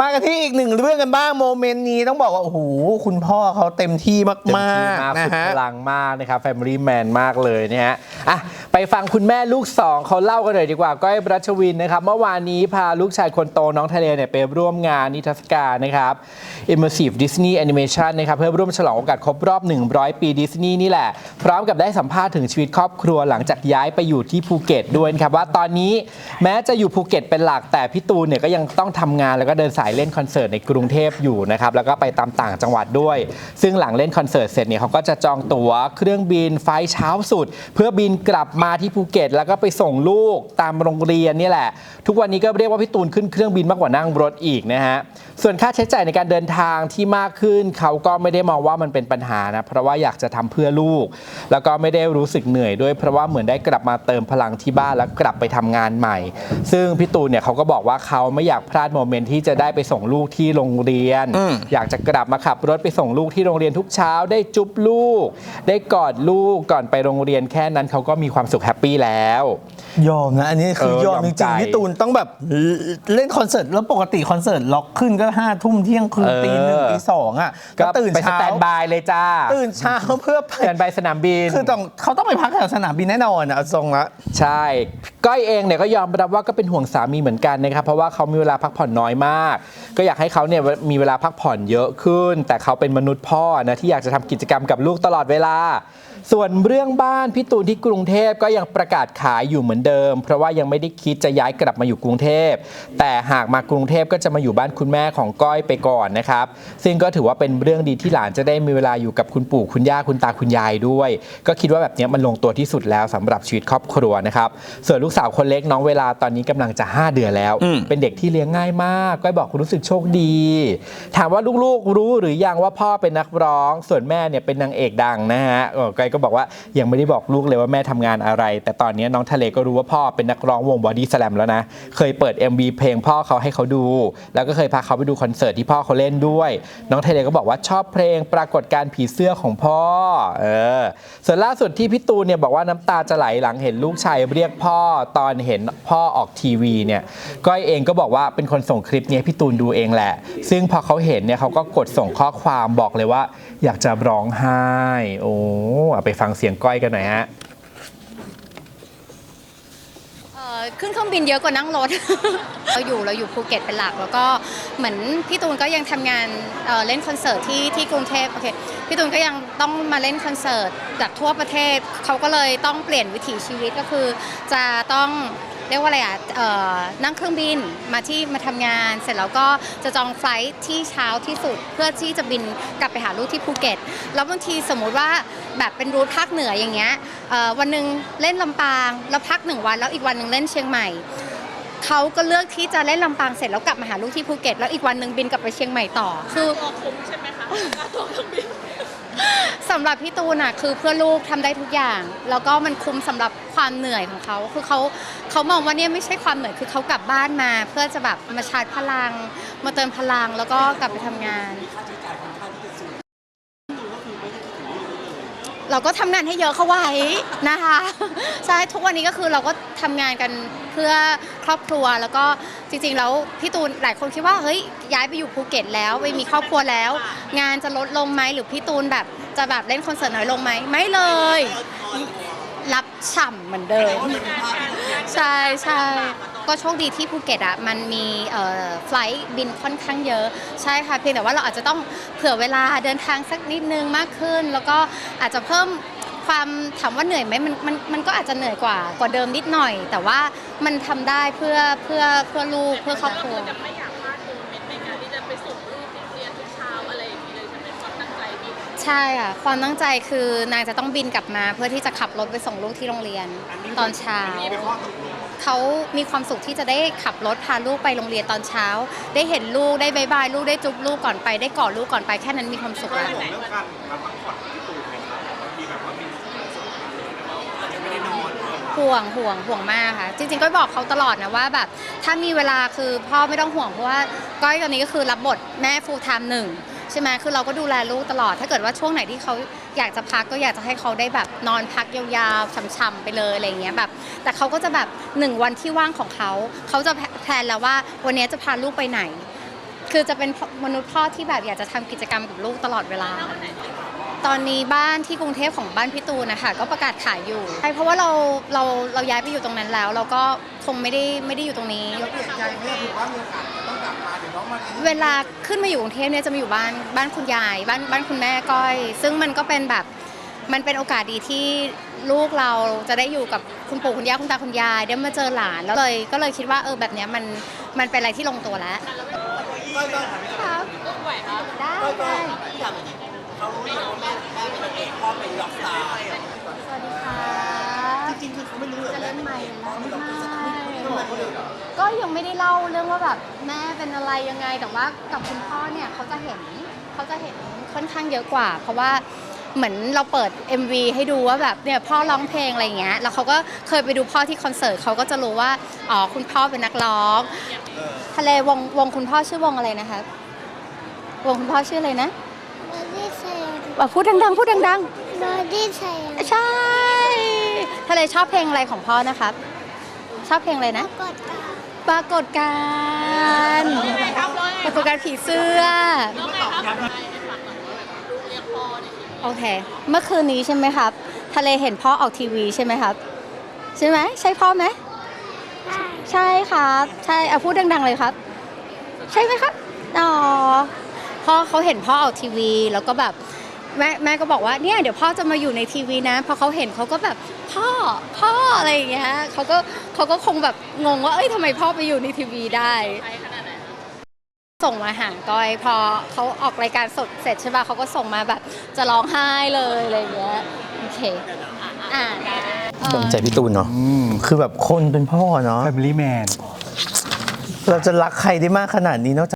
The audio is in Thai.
มากันที่อีกหนึ่งเรื่องกันบ้างโมเมนต์นี้ต้องบอกว่า โอ้โห คุณพ่อเขาเต็มที่มากเต็มที่มากมากนะสุดฮะพลังมากนะครับ Family Man มากเลยเนี่ยฮะอะ ไปฟังคุณแม่ลูกสองเขาเล่ากันหน่อยดีกว่า ก้อยรัชวินนะครับ เมื่อวานนี้พาลูกชายคนโตน้องทะเลเนี่ยไปร่วมงานนิทรรศการนะครับ Immersive Disney Animation นะครับ เพื่อร่วมฉลองโอกาสครบรอบ 100 ปีดิสนีย์นี่แหละ พร้อมกับได้สัมภาษณ์ถึงชีวิตครอบครัวหลังจากย้ายไปอยู่ที่ภูเก็ตด้วยนะครับ ว่าตอนนี้แม้จะอยู่ภูเก็ตเป็นหลักแต่พี่ตูนเนี่ยก็ยังต้องทำงานแล้วก็เดินสายเล่นคอนเสิร์ตในกรุงเทพอยู่นะครับแล้วก็ไปตามต่างจังหวัดด้วย ซึ่งหลังเล่นคอนเสิร์ตเสร็จเนี่ยเขาก็จะจองตั๋วเครื่องบินไฟเช้าสุด เพื่อบินกลับมาที่ภูเก็ต แล้วก็ไปส่งลูกตามโรงเรียนนี่แหละ ทุกวันนี้ก็เรียกว่าพี่ตูนขึ้นเครื่องบินมากกว่านั่งรถอีกนะฮะส่วนค่าใช้จ่ายในการเดินทางที่มากขึ้น เขาก็ไม่ได้มองว่ามันเป็นปัญหานะเพราะว่าอยากจะทำเพื่อลูก แล้วก็ไม่ได้รู้สึกเหนื่อยด้วย เพราะว่าเหมือนได้กลับมาเติมพลังที่บ้านแล้วกลับไปทำงานใหม่ ซึ่งพี่ตูนเนี่ยเขาก็บอกว่าเขาไม่อยากพลาดโมเมนต์ที่จะได้ไปส่งลูกที่โรงเรียนอืมอยากจะกลับมาขับรถไปส่งลูกที่โรงเรียนทุกเช้า ได้จุ๊บลูก ได้กอดลูกก่อนไปโรงเรียนแค่นั้นเขาก็มีความสุขแฮปปี้แล้ว ยอมนะ อันนี้คือเออยอมยอมจใจริงๆพี่ตูนต้องแบบเล่นคอนเสิร์ตแล้วปกติคอนเสิร์ตล็อกขึ้นก็ห้าทุ่มเที่ยงคืนเออตีหนึ่งตีสองอะก็ก็ตื่นไปสเช้าแตนบายเลยจ้าตื่นเช้าเพื่อไป สแตนบายสนามบิน คือต้องเขาต้องไปพักแถวสนามบินแน่นอนอะเอาทรงละ ใช่ ก้อยเองเนี่ยก็ยอมรับว่าก็เป็นห่วงสามีเหมือนกันนะครับ เพราะว่าเขามีเวลาพักผ่อนน้อยมาก ก็อยากให้เขาเนี่ยมีเวลาพักผ่อนเยอะขึ้น แต่เขาเป็นมนุษย์พ่อนะที่อยากจะทำกิจกรรมกับลูกตลอดเวลา ส่วนเรื่องบ้านพี่ตูนที่กรุงเทพก็ยังประกาศขายอยู่เหมือนเดิม เพราะว่ายังไม่ได้คิดจะย้ายกลับมาอยู่กรุงเทพ แต่หากมากรุงเทพก็จะมาอยู่บ้านคุณแม่ของก้อยไปก่อนนะครับ ซึ่งก็ถือว่าเป็นเรื่องดีที่หลานจะได้มีเวลาอยู่กับคุณปู่คุณย่าคุณตาคุณยายด้วย ก็คิดว่าแบบเนี้ยมันลงตัวที่สุดแล้วสำหรับชีวิตครอบครัวนะครับ ส่วนลูกสาวคนเล็กน้องเวลาตอนนี้กำลังจะ 5 เดือนแล้วอืมเป็นเด็กที่เลี้ยงง่ายมากก้อยบอกรู้สึกโชคดี ถามว่าลูกๆรู้หรือยังว่าพ่อเป็นนักร้อง ส่วนแม่เนี่ยเป็นนางเอกดังนะฮะเออก้อยก็บอกว่ายังไม่ได้บอกลูกเลยว่าแม่ทำงานอะไร แต่ตอนนี้น้องทะเลก็รู้ว่าพ่อเป็นนักร้องวงบอดี้สแลมแล้วนะ เคยเปิด MV เพลงพ่อเขาให้เขาดู แล้วก็เคยพาเขาไปดูคอนเสิร์ตที่พ่อเขาเล่นด้วย น้องทะเลก็บอกว่าชอบเพลงปรากฏการผีเสื้อของพ่อเออส่วนล่าสุดที่พี่ตูนเนี่ยบอกว่าน้ำตาจะไหลหลังเห็นลูกชายเรียกพ่อตอนเห็นพ่อออกทีวีเนี่ยก้อยเองก็บอกว่าเป็นคนส่งคลิปนี้พี่ตูนดูเองแหละ ซึ่งพอเขาเห็นเนี่ยเขาก็กดส่งข้อความบอกเลยว่า อยากจะร้องไห้ โอ้เไปฟังเสียงก้อยกันหน่อยฮะเออขึ้นเครื่องบินเยอะกว่านั่งรถ เราอยู่เราอยู่ภูเก็ตเป็นหลัก แล้วก็เหมือนพี่ตูนก็ยังทำงานเเล่นคอนเสิร์ตที่ที่กรุงเทพโอเคพี่ตูนก็ยังต้องมาเล่นคอนเสิร์ตจากทั่วประเทศเขาก็เลยต้องเปลี่ยนวิถีชีวิตก็คือ จะต้อง เรียกว่าอะไรอะเอ่อนั่งเครื่องบินมาที่มาทำงาน เสร็จแล้วก็จะจองไฟลท์ที่เช้าที่สุด เพื่อที่จะบินกลับไปหาลูกที่ภูเก็ต แล้วบางทีสมมุติว่าแบบเป็นรูทภาคเหนืออย่างเงี้ยเอ่อวันหนึ่งเล่นลำปาง แล้วพักหนึ่งวันแล้วอีกวันหนึ่งเล่นเชียงใหม่ เขาก็เลือกที่จะเล่นลำปางเสร็จแล้วกลับมาหาลูกที่ภูเก็ตแล้วอีกวันหนึ่งบินกลับไปเชียงใหม่ต่อคือต่อเครื่องใช่ไหมคะต่อเครื่อง สำหรับพี่ตูนอะคือเพื่อลูกทำได้ทุกอย่าง แล้วก็มันคุ้มสำหรับความเหนื่อยของเขาคือเขาเขามองว่าเนี่ยไม่ใช่ความเหนื่อยคือเขากลับบ้านมา เพื่อจะแบบมาชาร์จพลัง มาเติมพลังแล้วก็กลับไปทำงาน เราก็ทำงานให้เยอะเข้าไว้นะคะใช่ทุกวันนี้ก็คือเราก็ทำงานกันเพื่อครอบครัวแล้วก็จริงๆแล้วพี่ตูนหลายคนคิดว่าเฮ้ยย้ายไปอยู่ภูเก็ตแล้วไปมีครอบครัวแล้ว งานจะลดลงไหมหรือพี่ตูนแบบจะแบบเล่นคอนเสิร์ตน้อยลงไหมไม่เลย รับฉ่ำเหมือนเดิม ใช่ใช่ก็โชคดีที่ภูเก็ตอะมันมีเอ่อไฟลท์บินค่อนข้างเยอะ ใช่ค่ะเพียงแต่ว่าเราอาจจะต้องเผื่อเวลาเดินทางสักนิดนึงมากขึ้น แล้วก็อาจจะเพิ่มความถามว่าเหนื่อยไหมมันมันมันก็อาจจะเหนื่อยกว่ากว่าเดิมนิดหน่อย แต่ว่ามันทำได้เพื่อเพื่อเพื่อลูกเพื่อครอบครัว ใช่ค่ะ ความตั้งใจคือนางจะต้องบินกลับมาเพื่อที่จะขับรถไปส่งลูกที่โรงเรียนตอนเช้าเขามีความสุขที่จะได้ขับรถพาลูกไปโรงเรียนตอนเช้า ได้เห็นลูกได้บายบายลูกได้จุ๊บลูกก่อนไปได้กอดลูกก่อนไปแค่นั้นมีความสุขแล้วห่วงห่วงห่วงมากค่ะ จริง ๆ ก็บอกเขาตลอดนะว่าแบบ ถ้ามีเวลาคือพ่อไม่ต้องห่วงเพราะว่าก้อยตอนนี้ก็คือรับบทแม่ full time หนึ่ง ใช่ไหมคือเราก็ดูแลลูกตลอด ถ้าเกิดว่าช่วงไหนที่เขาอยากจะพักก็อยากจะให้เขาได้แบบนอนพักยาวๆช่ำๆไปเลยอะไรอย่างเงี้ยแบบแต่เขาก็จะแบบหนึ่งวันที่ว่างของเขาเขาจะแพลนแล้วว่าวันนี้จะพาลูกไปไหน คือจะเป็นมนุษย์พ่อที่แบบอยากจะทำกิจกรรมกับลูกตลอดเวลาตอนนี้บ้านที่กรุงเทพของบ้านพี่ตูนนะคะก็ประกาศขายอยู่ใช่เพราะว่าเราเราเราย้ายไปอยู่ตรงนั้นแล้ว เราก็คงไม่ได้ไม่ได้อยู่ตรงนี้เวลาขึ้นมาอยู่กรุงเทพเนี่ยจะมาอยู่บ้านบ้านคุณยาย บ้านบ้านคุณแม่ก้อย ซึ่งมันก็เป็นแบบมันเป็นโอกาสดีที่ลูกเราจะได้อยู่กับคุณปู่คุณย่าคุณตาคุณยายได้มาเจอหลานแล้วเลยก็เลยคิดว่าเออแบบเนี้ยมันมันเป็นอะไรที่ลงตัวแล้วครับลูกไหวครับได้ได้สวัสดีค่ะจริงๆเขาไม่รู้จะเล่นใหม่แล้ว ก็ยังไม่ได้เล่าเรื่องว่าแบบแม่เป็นอะไรยังไงแต่ว่ากับคุณพ่อเนี่ยเขาจะเห็นเขาจะเห็นค่อนข้างเยอะกว่า เพราะว่าเหมือนเราเปิด MV ให้ดูว่าแบบเนี่ยพ่อร้องเพลงอะไรอย่างเงี้ยแล้วเขาก็เคยไปดูพ่อที่คอนเสิร์ตเขาก็จะรู้ว่าอ๋อคุณพ่อเป็นนักร้องทะเลวงวงคุณพ่อชื่อวงอะไรนะคะวงคุณพ่อชื่ออะไรนะบอดี้แซมอะพูดดังๆพูดดังบอดี้แซมๆใช่ทะเลชอบเพลงอะไรของพ่อนะครับ ชอบเพลงอะไรนะกดตาปรากฏการณ์ปรากฏการณ์ผีเสื้อน้องไงครับให้ฟังหน่อยว่าแบบลูกเรียกพ่อเนี่ยโอเค เมื่อคืนนี้ใช่ไหมครับ ทะเลเห็นพ่อออกทีวีใช่ไหมครับ ใช่ไหม ใช่พ่อไหม ใช่ครับ ใช่เอาพูดดัง ๆ เลยครับ ใช่ไหมครับ อ๋อพ่อเขาเห็นพ่อออกทีวีแล้วก็แบบ แม่แม่ก็บอกว่าเนี่ยเดี๋ยวพ่อจะมาอยู่ในทีวีนะพอเขาเห็นเขาก็แบบพ่อพ่ออะไรอย่างเงี้ยเขาก็เขาก็คงแบบงงว่าเอ้ยทำไมพ่อไปอยู่ในทีวีได้ใช้ขนาดไหนคะส่งมาหาก้อยพอเขาออกรายการสดเสร็จใช่ป่ะเขาก็ส่งมาแบบจะร้องไห้เลยอะไรอย่างเงี้ยโอเคอ่าได้เอ่อสนใจพี่ตูนเนาะคือแบบคนเป็นพ่อเนาะ Family Man เราจะรักใครได้มากขนาดนี้นอกจาก